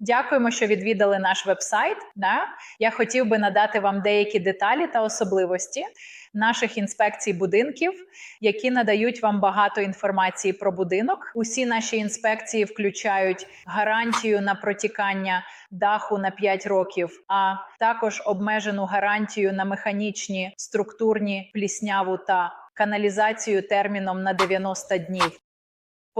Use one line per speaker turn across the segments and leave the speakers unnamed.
Дякуємо, що відвідали наш вебсайт. Да? Я хотів би надати вам деякі деталі та особливості наших інспекцій будинків, які надають вам багато інформації про будинок. Усі наші інспекції включають гарантію на протікання даху на 5 років, а також обмежену гарантію на механічні структурні плісняву та каналізацію терміном на 90 днів.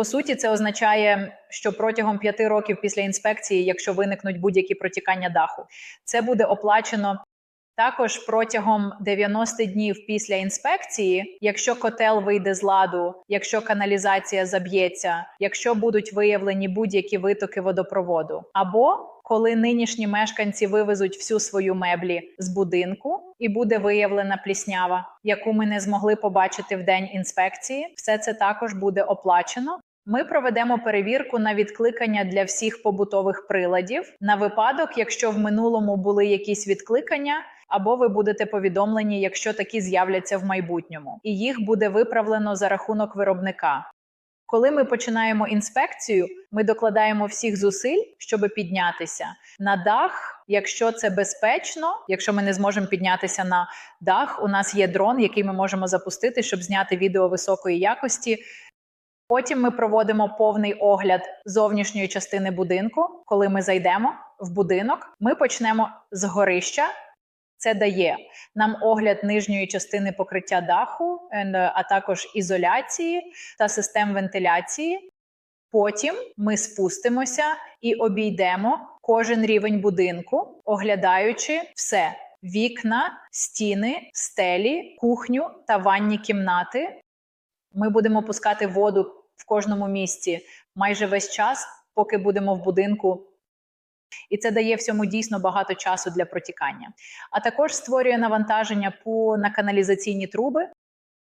По суті, це означає, що протягом п'яти років після інспекції, якщо виникнуть будь-які протікання даху, це буде оплачено також протягом 90 днів після інспекції, якщо котел вийде з ладу, якщо каналізація заб'ється, якщо будуть виявлені будь-які витоки водопроводу, або коли нинішні мешканці вивезуть всю свою меблі з будинку і буде виявлена пліснява, яку ми не змогли побачити в день інспекції, все це також буде оплачено. Ми проведемо перевірку на відкликання для всіх побутових приладів на випадок, якщо в минулому були якісь відкликання, або ви будете повідомлені, якщо такі з'являться в майбутньому, і їх буде виправлено за рахунок виробника. Коли ми починаємо інспекцію, ми докладаємо всіх зусиль, щоб піднятися на дах. Якщо це безпечно, якщо ми не зможемо піднятися на дах, у нас є дрон, який ми можемо запустити, щоб зняти відео високої якості. Потім ми проводимо повний огляд зовнішньої частини будинку. Коли ми зайдемо в будинок, ми почнемо з горища. Це дає нам огляд нижньої частини покриття даху, а також ізоляції та систем вентиляції. Потім ми спустимося і обійдемо кожен рівень будинку, оглядаючи все: вікна, стіни, стелі, кухню та ванні кімнати. Ми будемо пускати воду в кожному місці майже весь час, поки будемо в будинку. І це дає всьому дійсно багато часу для протікання. А також створює навантаження по на каналізаційні труби.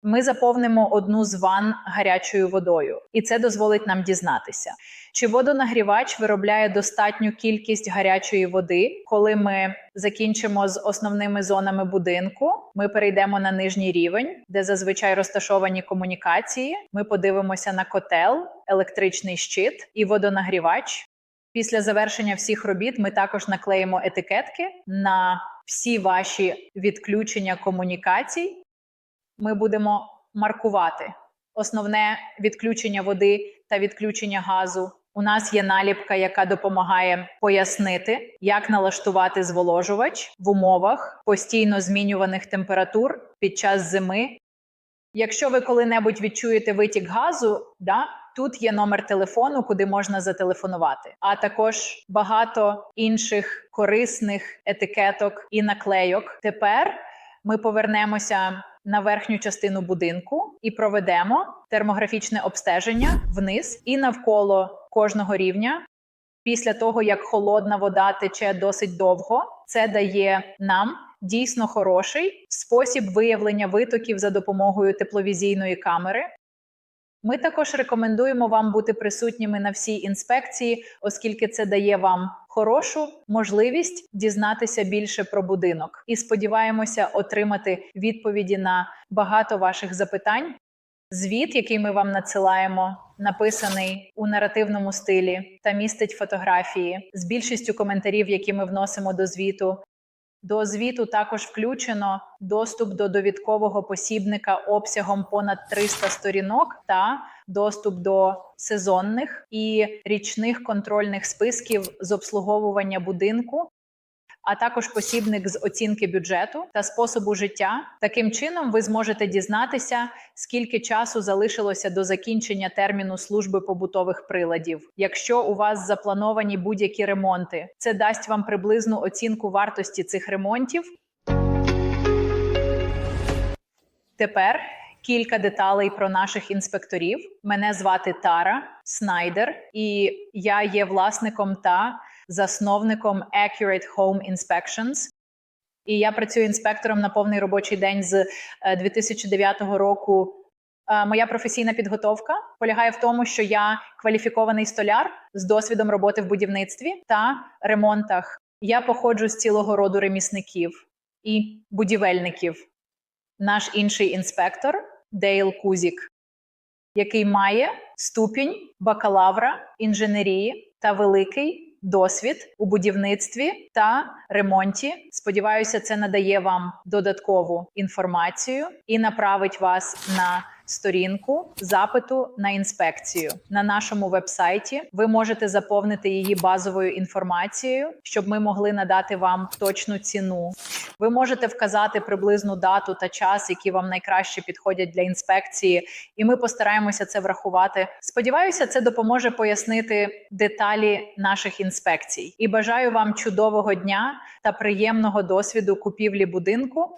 Ми заповнимо одну з ванн гарячою водою, і це дозволить нам дізнатися, чи водонагрівач виробляє достатню кількість гарячої води. Коли ми закінчимо з основними зонами будинку, ми перейдемо на нижній рівень, де зазвичай розташовані комунікації. Ми подивимося на котел, електричний щит і водонагрівач. Після завершення всіх робіт ми також наклеїмо етикетки на всі ваші відключення комунікацій. Ми будемо маркувати основне відключення води та відключення газу. У нас є наліпка, яка допомагає пояснити, як налаштувати зволожувач в умовах постійно змінюваних температур під час зими. Якщо ви коли-небудь відчуєте витік газу, да, тут є номер телефону, куди можна зателефонувати, а також багато інших корисних етикеток і наклейок. Тепер ми повернемося на верхню частину будинку і проведемо термографічне обстеження вниз і навколо кожного рівня. Після того, як холодна вода тече досить довго, це дає нам дійсно хороший спосіб виявлення витоків за допомогою тепловізійної камери. Ми також рекомендуємо вам бути присутніми на всій інспекції, оскільки це дає вам хорошу можливість дізнатися більше про будинок. І сподіваємося отримати відповіді на багато ваших запитань. Звіт, який ми вам надсилаємо, написаний у наративному стилі та містить фотографії з більшістю коментарів, які ми вносимо до звіту. До звіту також включено доступ до довідкового посібника обсягом понад 300 сторінок та доступ до сезонних і річних контрольних списків з обслуговування будинку, а також посібник з оцінки бюджету та способу життя. Таким чином, ви зможете дізнатися, скільки часу залишилося до закінчення терміну служби побутових приладів. Якщо у вас заплановані будь-які ремонти, це дасть вам приблизну оцінку вартості цих ремонтів. Тепер кілька деталей про наших інспекторів. Мене звати Тара Снайдер, і я є власником та засновником Accurate Home Inspections. І я працюю інспектором на повний робочий день з е, 2009 року. Е, Моя професійна підготовка полягає в тому, що я кваліфікований столяр з досвідом роботи в будівництві та ремонтах. Я походжу з цілого роду ремісників і будівельників. Наш інший інспектор Дейл Кузік, який має ступінь бакалавра інженерії та великий досвід у будівництві та ремонті. Сподіваюся, це надає вам додаткову інформацію і направить вас на сторінку запиту на інспекцію на нашому вебсайті. Ви можете заповнити її базовою інформацією, щоб ми могли надати вам точну ціну. Ви можете вказати приблизну дату та час, які вам найкраще підходять для інспекції, і ми постараємося це врахувати. Сподіваюся, це допоможе пояснити деталі наших інспекцій. І бажаю вам чудового дня та приємного досвіду купівлі будинку.